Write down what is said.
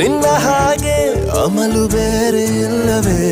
ನಿನ್ನ ಹಾಗೆ ಅಮಲು ಬೇರೆ ಇಲ್ಲವೇ?